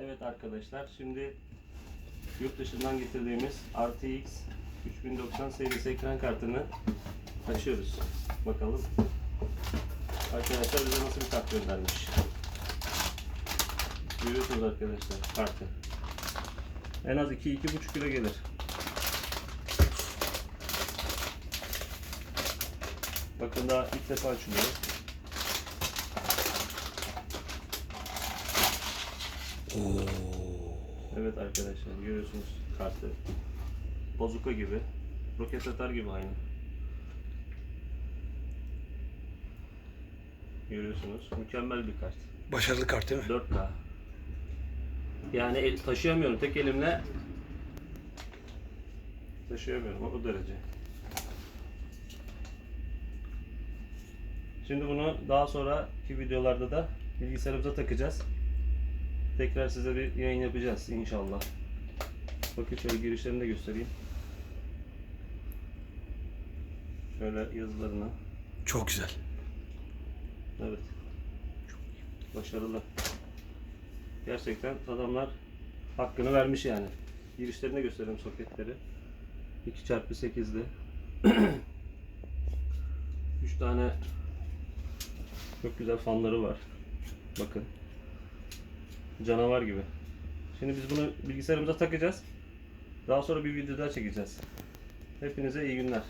Evet arkadaşlar şimdi yurt dışından getirdiğimiz RTX 3090 serisi ekran kartını açıyoruz. Bakalım. Arkadaşlar bize nasıl bir kart göndermiş. Görüyorsunuz arkadaşlar kartı. En az 2-2,5 kilo gelir. Bakın daha ilk defa açılıyor. Evet arkadaşlar görüyorsunuz kartı. Bozuka gibi. Roket atar gibi aynı. Görüyorsunuz. Mükemmel bir kart. Başarılı kart değil mi? 4K. Yani el, taşıyamıyorum. Tek elimle taşıyamıyorum. O, o derece. Şimdi bunu daha sonraki videolarda da bilgisayarımıza takacağız. Tekrar size bir yayın yapacağız inşallah. Bakın şöyle girişlerini de göstereyim. Şöyle yazılarını. Çok güzel. Evet. Başarılı. Gerçekten adamlar hakkını vermiş yani. Girişlerini göstereyim soketleri. 2x8'li. 3 tane çok güzel fanları var. Bakın. Canavar gibi. Şimdi biz bunu bilgisayarımıza takacağız. Daha sonra bir video daha çekeceğiz. Hepinize iyi günler.